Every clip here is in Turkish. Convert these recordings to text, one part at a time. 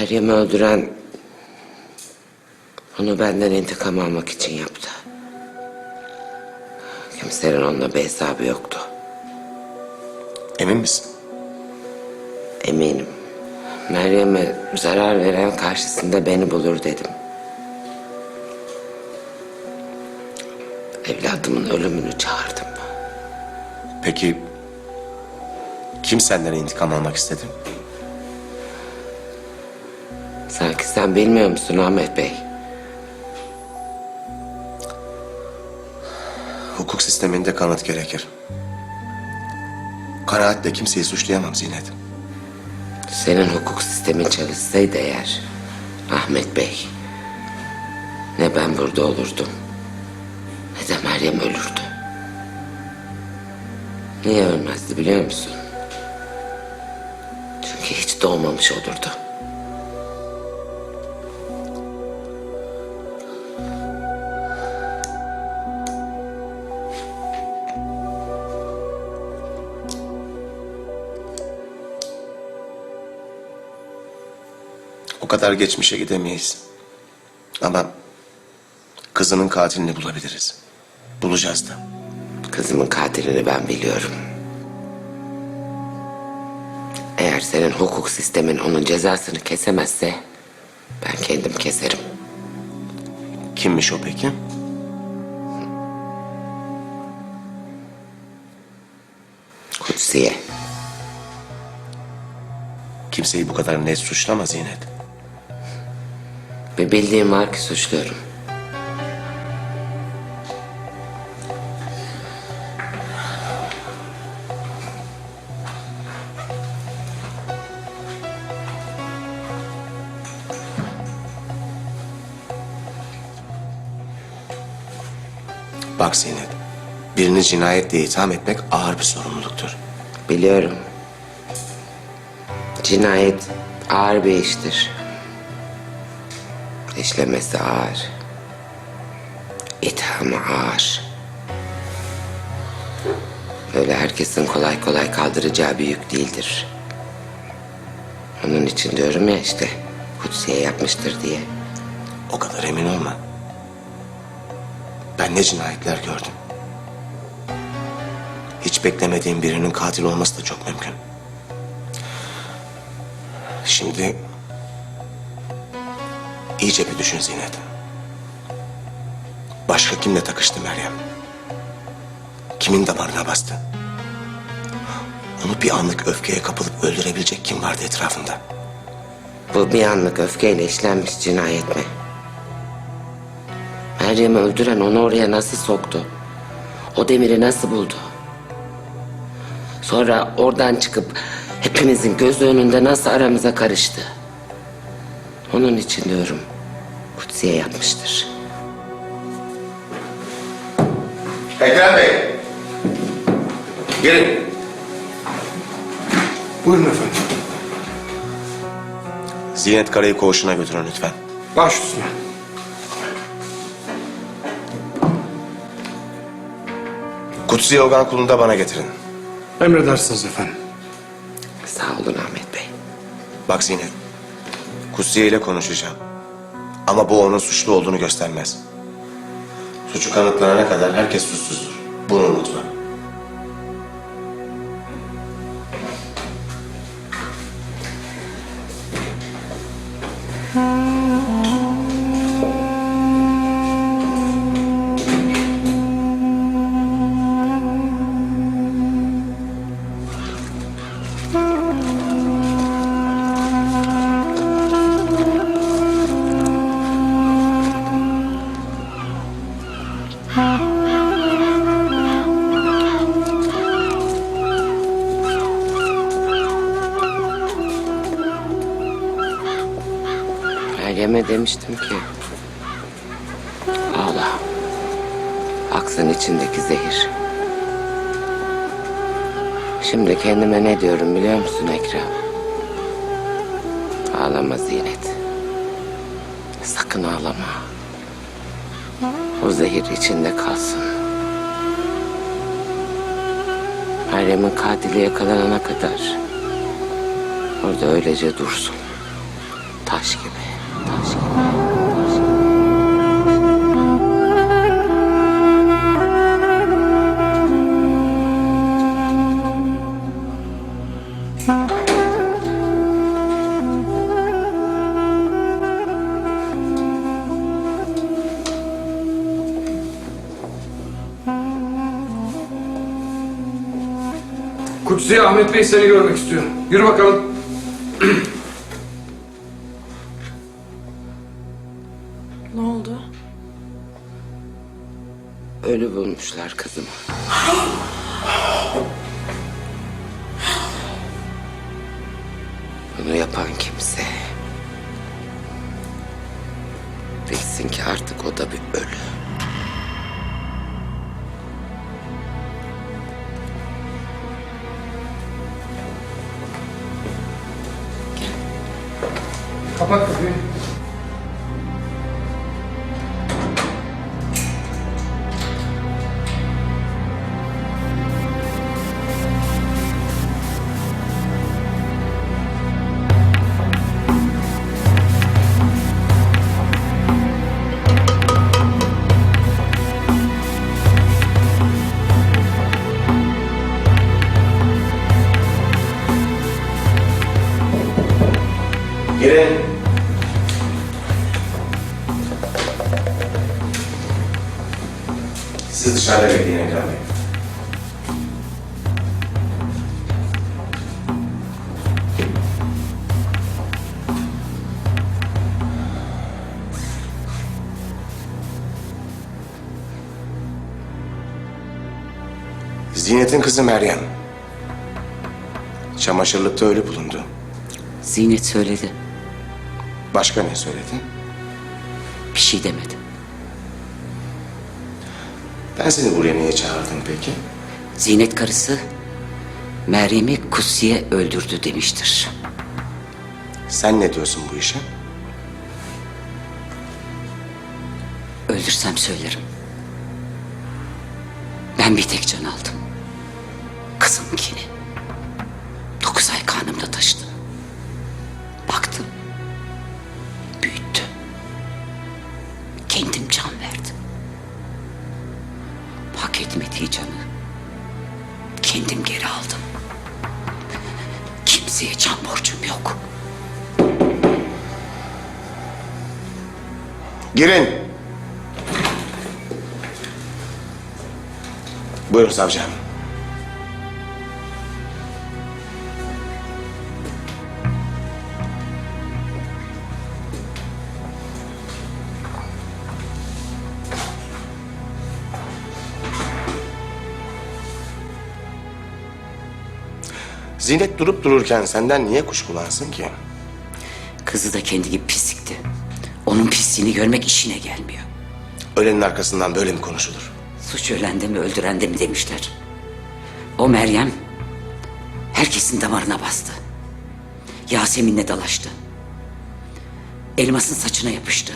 Meryem'i öldüren onu benden intikam almak için yaptı. Kimsenin onunla bir hesabı yoktu. Emin misin? Eminim. Meryem'e zarar veren karşısında beni bulur dedim. Evladımın ölümünü çağırdım. Peki kim senden intikam almak istedi? Sanki sen bilmiyor musun Ahmet Bey? Hukuk sisteminde kanıt gerekir. Kanaatle kimseyi suçlayamam Zinet. Senin hukuk sistemin çalışsaydı eğer Ahmet Bey ne ben burada olurdum ne de Meryem ölürdü. Niye ölmezdi biliyor musun? Çünkü hiç doğmamış olurdu. O kadar geçmişe gidemeyiz. Ama kızının katilini bulabiliriz. Bulacağız da. Kızımın katilini ben biliyorum. Eğer senin hukuk sistemin onun cezasını kesemezse ben kendim keserim. Kimmiş o peki? Kutsiye. Kimseyi bu kadar net suçlama Zinet. Bir bildiğim var ki suçluyorum. Bak Zinet, birini cinayetle itham etmek ağır bir sorumluluktur. Biliyorum. Cinayet ağır bir iştir. İşlemesi ağır. İthamı ağır. Öyle herkesin kolay kolay kaldıracağı bir yük değildir. Onun için diyorum ya işte Kutsiye yapmıştır diye. O kadar emin olma. Ben ne cinayetler gördüm. Hiç beklemediğim birinin katil olması da çok mümkün. Şimdi iyice bir düşün Zinet. Başka kimle takıştı Meryem? Kimin damarına bastı? Onu bir anlık öfkeye kapılıp öldürebilecek kim vardı etrafında? Bu bir anlık öfkeyle işlenmiş cinayet mi? Meryem'i öldüren onu oraya nasıl soktu? O demiri nasıl buldu? Sonra oradan çıkıp hepimizin göz önünde nasıl aramıza karıştı? Onun için diyorum Kutsiye yapmıştır. Ekrem Bey! Gelin. Buyurun efendim. Zinet Kara'yı koğuşuna götürün lütfen. Baş üstüne. Kutsi Ogan kulunu da bana getirin. Emredersiniz efendim. Sağ olun Ahmet Bey. Bak Zinet, Kutsiye ile konuşacağım. Ama bu onun suçlu olduğunu göstermez. Suçu kanıtlanana kadar herkes suçsuzdur. Bunu unutma. Meryem'e demiştim ki... Ağla. Aksın içindeki zehir. Şimdi kendime ne diyorum biliyor musun Ekrem? Ağlama Zinet. Sakın ağlama. O zehir içinde kalsın. Meryem'in katili yakalanana kadar orada öylece dursun. Taş gibi. Kutsi Ahmet Bey seni görmek istiyor. Yürü bakalım. Ne oldu? Ölü bulmuşlar kızımı. Bunu yapan kimse. Bilsin ki artık o da bir ölü. Kapat kapıyı. Siz dışarıda bekleyin Ekrem Bey. Zinet'in kızı Meryem. Çamaşırlıkta ölü bulundu. Zinet söyledi. Başka ne söyledi? Bir şey demedi. Ben seni buraya niye çağırdım peki? Zinet karısı Meryem'i Kutsi'ye öldürdü demiştir. Sen ne diyorsun bu işe? Öldürsem söylerim. Ben bir tek can aldım. Kızımkini. Dokuz ay karnımda taşıdım. Baktım. Büyüttü. Kendim can verdim. Hak etmediği canı kendim geri aldım. Kimseye can borcum yok. Girin. Buyurun savcım. Zinet durup dururken senden niye kuşkulansın ki? Kızı da kendi gibi pislikti. Onun pisliğini görmek işine gelmiyor. Ölenin arkasından böyle mi konuşulur? Suç ölende mi öldürende mi demişler. O Meryem herkesin damarına bastı. Yasemin'le dalaştı. Elmas'ın saçına yapıştı.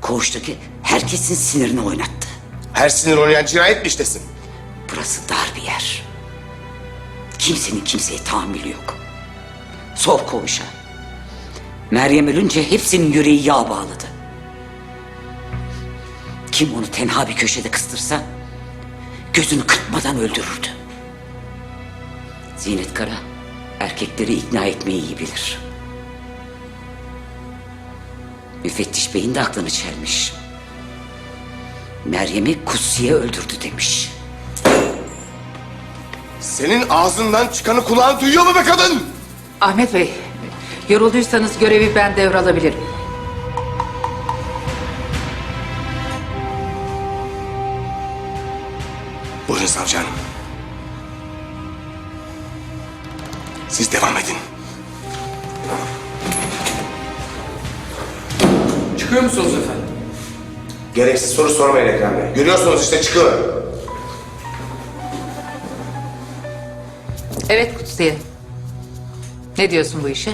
Koğuştaki herkesin sinirini oynattı. Her sinir oynayan cinayet mi işlesin? Burası dar bir yer. Kimsenin kimseye tahammülü yok. Sor koğuşa. Meryem ölünce hepsinin yüreği yağ bağladı. Kim onu tenha bir köşede kıstırsa gözünü kırpmadan öldürürdü. Zinet Kara erkekleri ikna etmeyi iyi bilir. Müfettiş Bey'in de aklını çelmiş. Meryem'i Kutsi'ye öldürdü demiş. Senin ağzından çıkanı kulağın duyuyor mu be kadın? Ahmet Bey, yorulduysanız görevi ben devralabilirim. Buyurun savcı hanım. Siz devam edin. Çıkıyor musunuz efendim? Gereksiz soru sormayın Ekrem Bey. Görüyorsunuz işte çıkıyor. Evet Kutsiye. Ne diyorsun bu işe?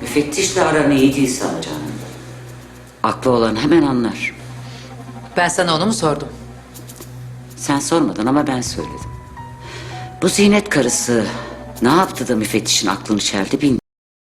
Müfettişle aran iyi değil savcım. Aklı olan hemen anlar. Ben sana onu mu sordum? Sen sormadın ama ben söyledim. Bu zinet karısı ne yaptı da müfettişin aklını çeldi bilmiyorum.